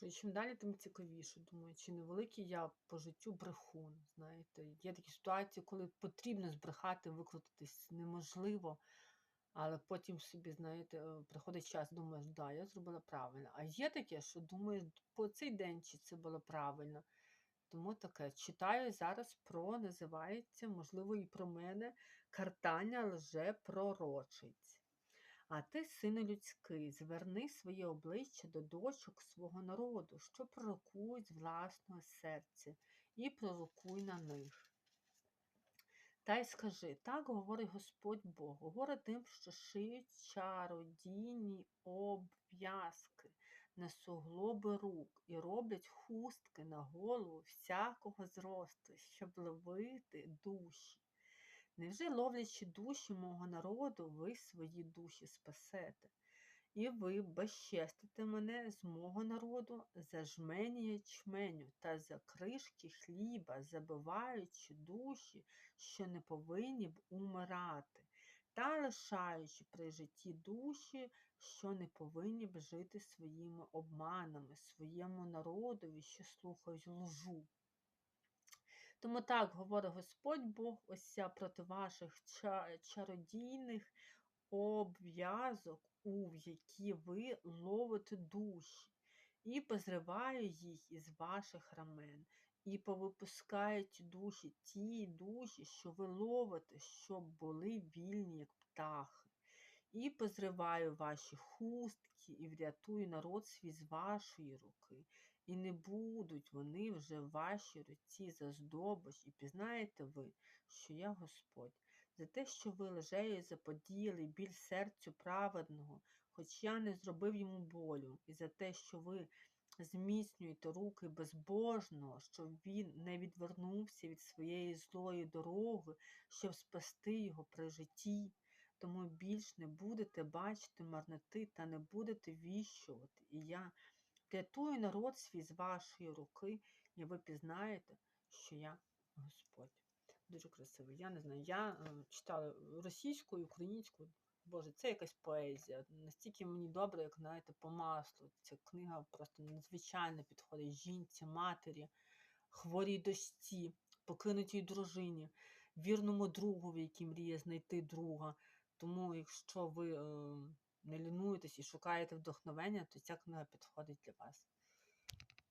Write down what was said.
І чим далі, тим цікавіше. Думаю, чи невеликий я по життю брехун. Знаєте, є такі ситуації, коли потрібно збрехати, викрутитись неможливо, але потім собі, знаєте, е, приходить час, думаєш, да, я зробила правильно. А є таке, що думаєш, по цей день чи це було правильно. Тому таке читаю зараз про, називається, можливо, і про мене картання лже-пророчиць. А ти, сину людський, зверни своє обличчя до дочок свого народу, що пророкують з власного серця, і пророкуй на них. Та й скажи, так говорить Господь Бог, говорить тим, що шиють чародійні обв'язки на суглоби рук і роблять хустки на голову всякого зросту, щоб ловити душі. Невже ловлячи душі мого народу, ви свої душі спасете? І ви безчестите мене з мого народу за жмені ячменю та за кришки хліба, забиваючи душі, що не повинні б умирати, та лишаючи при житті душі, що не повинні б жити своїми обманами, своєму народові, що слухають лжу. Тому так говорить Господь Бог, ось проти ваших чародійних обв'язок, у які ви ловите душі, і позриваю їх із ваших рамен, і повипускають душі ті душі, що ви ловите, щоб були вільні, як птахи. І позриваю ваші хустки, і врятую народ свій з вашої руки, і не будуть вони вже в вашій руці за здобич, і пізнаєте ви, що я Господь, за те, що ви лежею заподіяли біль серцю праведного, хоч я не зробив йому болю, і за те, що ви зміцнюєте руки безбожного, щоб він не відвернувся від своєї злої дороги, щоб спасти його при житті. Тому більш не будете бачити марноти та не будете віщувати. І я врятую народ свій з вашої руки, і ви пізнаєте, що я Господь. Дуже красивий. Я не знаю, я е, читала російською, українською. Боже, це якась поезія. Настільки мені добре, як знаєте, по маслу. Ця книга просто надзвичайно підходить жінці, матері, хворій дочці, покинутій дружині, вірному другові, який мріє знайти друга. Тому, якщо ви е, не лінуєтесь і шукаєте вдохновення, то ця книга підходить для вас.